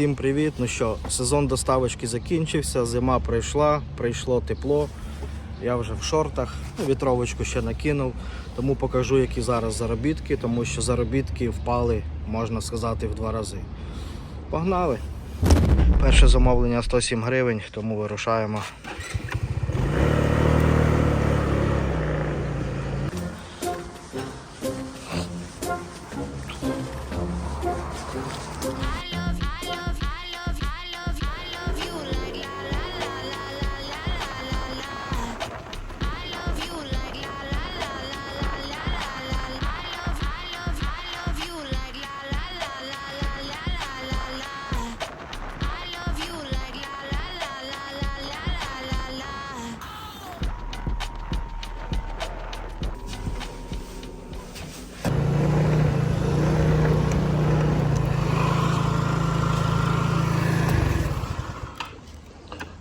Всім привіт! Ну що, сезон доставочки закінчився, зима пройшла, прийшло тепло. Я вже в шортах, вітровочку ще накинув, тому покажу, які зараз заробітки, тому що заробітки впали, можна сказати, в два рази. Погнали! Перше замовлення 107 гривень, тому вирушаємо.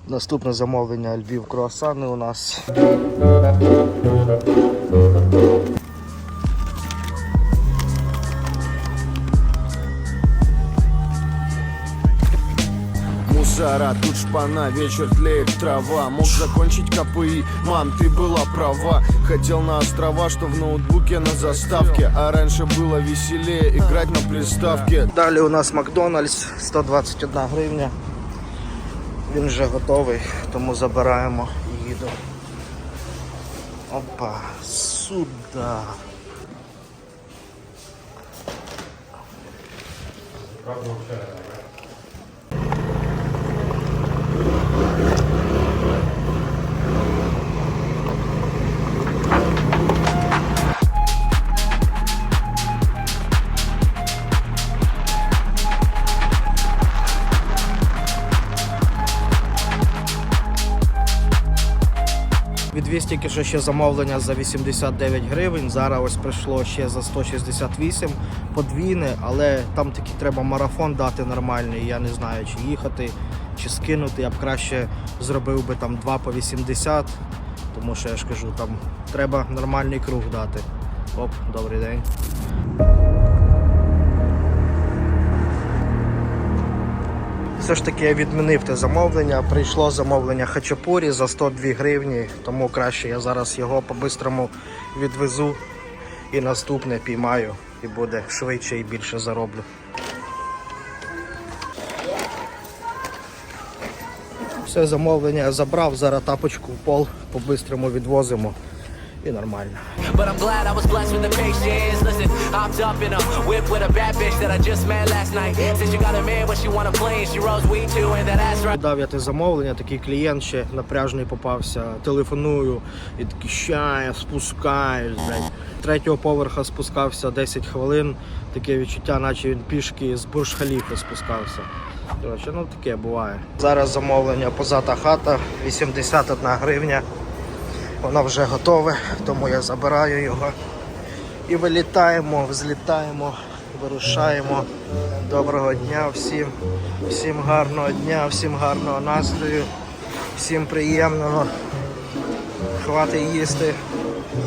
Наступне замовлення Львів круасани у нас. Мусора, тут шпана, вечер тлеет трава Мог закончить КПИ, мам, ты была права Хотел на острова, что в ноутбуке на заставке А раньше было веселее играть на приставке Далі у нас Макдональдс 121 гривня. Він вже готовий, тому забираємо і їду. Опа, сюди. Відвіз тільки що ще замовлення за 89 гривень. Зараз ось прийшло ще за 168 подвійне, але там таки треба марафон дати нормальний. Я не знаю, чи їхати, чи скинути. Я б краще зробив би там 2 по 80, тому що я ж кажу, там треба нормальний круг дати. Оп, добрий день. Все ж таки я відмінив те замовлення. Прийшло замовлення хачапурі за 102 гривні, тому краще я зараз його по-бистрому відвезу і наступне піймаю і буде швидше і більше зароблю. Все замовлення я забрав, зараз тапочку в пол по-бистрому відвозимо і нормально. But I'm glad I was blessed with the patience. Listen, hopped up in a whip with a bad bitch that I just met last night. Said she got a man, but she want a. She rolls weed too, and that ass right. Дав я те замовлення, такий клієнт ще напряжний попався. Телефоную і такий ща я спускаюсь. Блядь. Третього поверха спускався 10 хвилин. Таке відчуття, наче він пішки з Бурж-Халіфи спускався. Коротше, ну таке буває. Зараз замовлення позата хата 81 гривня. Воно вже готове, тому я забираю його. І вилітаємо, взлітаємо, вирушаємо. Доброго дня всім, всім гарного дня, всім гарного настрою, всім приємного. Хватить їсти.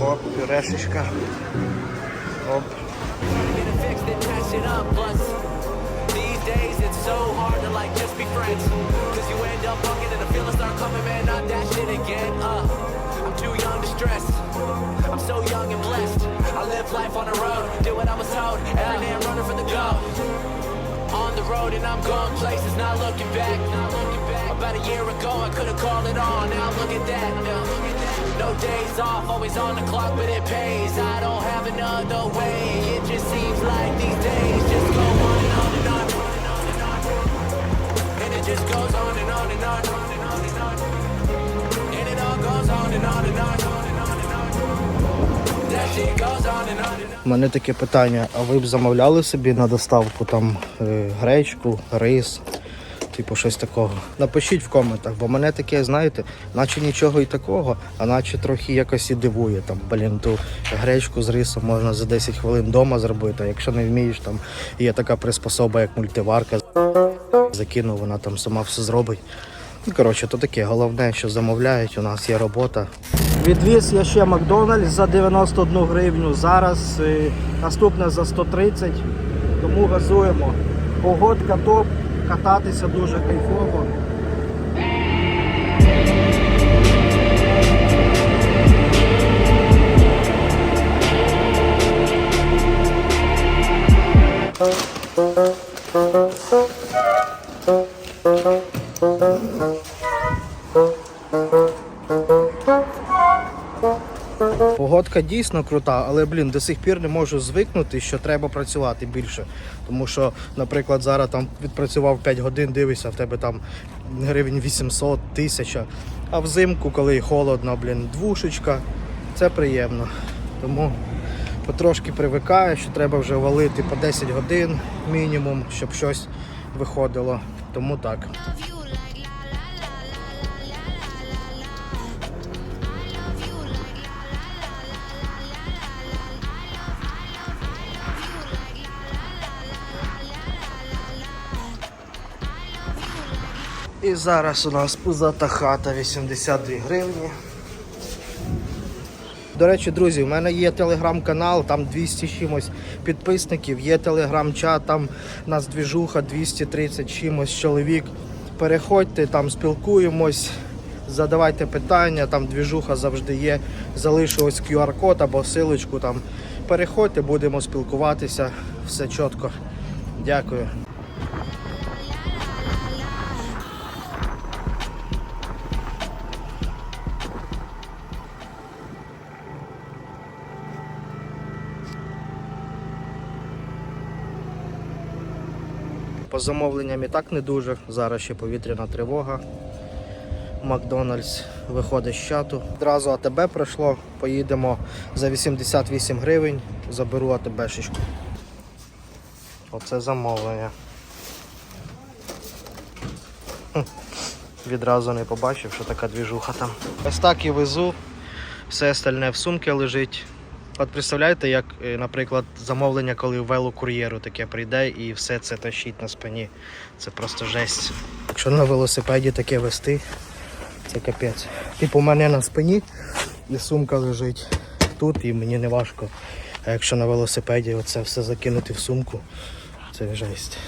Оп, пюрешечка. Оп. Again. Road and I'm going places, not looking back. About a year ago, I could've called it that. Now look at that. No days off, always on the clock, but it pays. I don't have another way. It just мене таке питання, а ви б замовляли собі на доставку там е, гречку, рис, типу щось такого? Напишіть в коментах, бо мене таке, знаєте, наче нічого і такого, а наче трохи якось і дивує. Там, блін, ту гречку з рисом можна за 10 хвилин вдома зробити. А якщо не вмієш, там є така приспособа, як мультиварка. Закинув, вона там сама все зробить. Ну, коротше, то таке. Головне, що замовляють, у нас є робота. Відвіз я ще Макдональдс за 91 гривню. Зараз е, наступне за 130, тому газуємо. Погодка топ, кататися дуже кайфово. Погодка дійсно крута, але блін, до сих пір не можу звикнути, що треба працювати більше. Тому що, наприклад, зараз там відпрацював 5 годин, дивишся, в тебе там гривень 800, 1000. А взимку, коли холодно, блін, двушечка, це приємно. Тому потрошки привикаю, що треба вже валити по 10 годин мінімум, щоб щось виходило. Тому так. І зараз у нас пузата хата 82 гривні. До речі, друзі, у мене є телеграм-канал, там 200 чимось підписників, є телеграм-чат, там у нас двіжуха 230 чимось чоловік. Переходьте, там спілкуємось, задавайте питання, там двіжуха завжди є. Залишу ось QR-код або силочку там. Переходьте, будемо спілкуватися. Все чітко. Дякую. По замовленням і так не дуже. Зараз ще повітряна тривога. Макдональдс виходить з чату. Одразу АТБ пройшло. Поїдемо за 88 гривень. Заберу АТБшечку. Оце замовлення. Відразу не побачив, що така двіжуха там. Ось так і везу. Все остальне в сумці лежить. От представляєте, як, е, наприклад, замовлення, коли велокур'єру таке прийде і все це тащить на спині. Це просто жесть. Якщо на велосипеді таке вести, це капець. Типу, у мене на спині і сумка лежить тут, і мені не важко. А якщо на велосипеді оце все закинути в сумку, це жесть.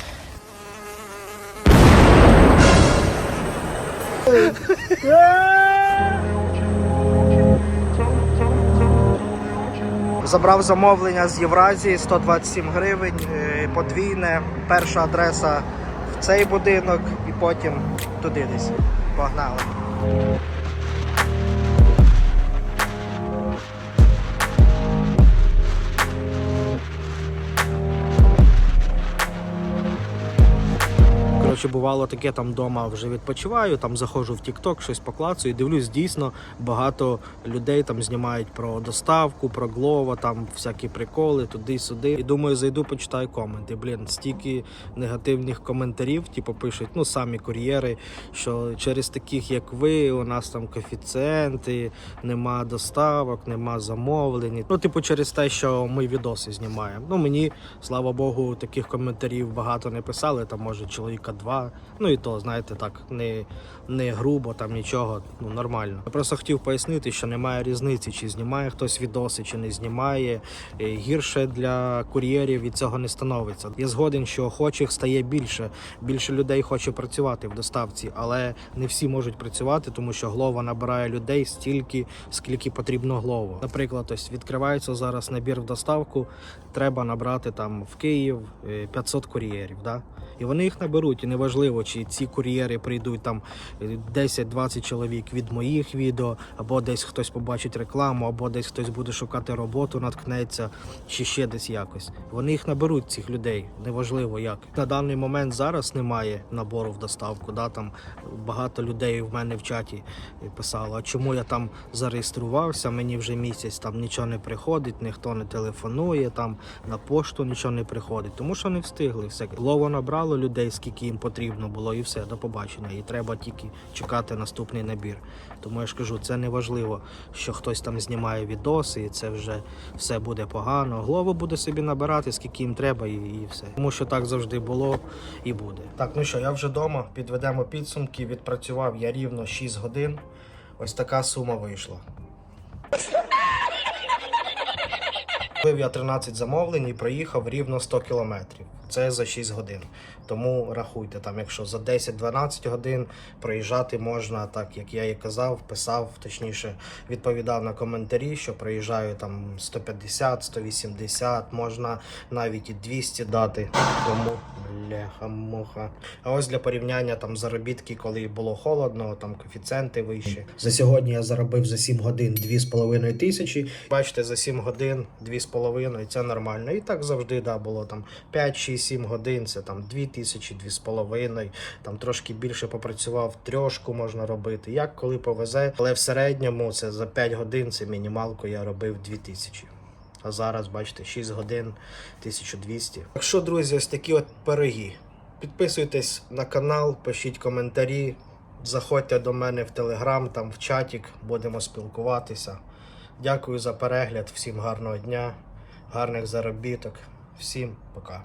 Забрав замовлення з Євразії 127 гривень, е, подвійне. Перша адреса в цей будинок і потім туди десь. Погнали. Коротше, бувало таке там вдома вже відпочиваю, там заходжу в TikTok, щось поклацаю і дивлюсь, дійсно багато людей там знімають про доставку, про Глова, там всякі приколи, туди-сюди. І думаю, зайду, почитаю коменти. Блін, стільки негативних коментарів, типу пишуть, ну самі кур'єри, що через таких, як ви, у нас там коефіцієнти, нема доставок, нема замовлень. Ну, типу, через те, що ми відоси знімаємо. Ну мені, слава Богу, таких коментарів багато не писали. Там може чоловіка два. Ну і то, знаєте, так, не, не грубо, там нічого, ну нормально. Я просто хотів пояснити, що немає різниці, чи знімає хтось відоси, чи не знімає. Е, Гірше для кур'єрів від цього не становиться. Я згоден, що охочих стає більше. Більше людей хоче працювати в доставці, але не всі можуть працювати, тому що глова набирає людей стільки, скільки потрібно глову. Наприклад, ось відкривається зараз набір в доставку. Треба набрати там в Київ е, 500 кур'єрів. Да? І вони їх наберуть. І неважливо, чи ці кур'єри прийдуть там е, 10-20 чоловік від моїх відео, або десь хтось побачить рекламу, або десь хтось буде шукати роботу, наткнеться, чи ще десь якось. Вони їх наберуть, цих людей, неважливо як. На даний момент зараз немає набору в доставку. Да? Там багато людей в мене в чаті писало, а чому я там зареєструвався, мені вже місяць там нічого не приходить, ніхто не телефонує, там на пошту нічого не приходить, тому що не встигли. Все лово набрало людей, скільки їм потрібно було, і все, до побачення. І треба тільки чекати наступний набір. Тому я ж кажу, це не важливо, що хтось там знімає відоси, і це вже все буде погано. Глова буде собі набирати, скільки їм треба, і, і все. Тому що так завжди було і буде. Так, ну що, я вже вдома, підведемо підсумки. Відпрацював я рівно 6 годин. Ось така сума вийшла. Зробив я 13 замовлень і проїхав рівно 100 кілометрів. Це за 6 годин. Тому рахуйте, там, якщо за 10-12 годин проїжджати можна, так як я і казав, писав, точніше, відповідав на коментарі, що проїжджаю там 150, 180, можна навіть і 200 дати. Тому бляха муха. А ось для порівняння там заробітки, коли було холодно, там коефіцієнти вищі. За сьогодні я заробив за 7 годин 2,5 тисячі. Бачите, за 7 годин 2,5 це нормально. І так завжди да, було там 5, 6, 7 годин, це там 2 тисячі, 2,5, там трошки більше попрацював, трьошку можна робити. Як коли повезе, але в середньому це за 5 годин, це мінімалку я робив 2 тисячі. А зараз, бачите, 6 годин 1200. Так що, друзі, ось такі от пироги. Підписуйтесь на канал, пишіть коментарі, заходьте до мене в телеграм, там в чатик, будемо спілкуватися. Дякую за перегляд, всім гарного дня, гарних заробіток, всім пока.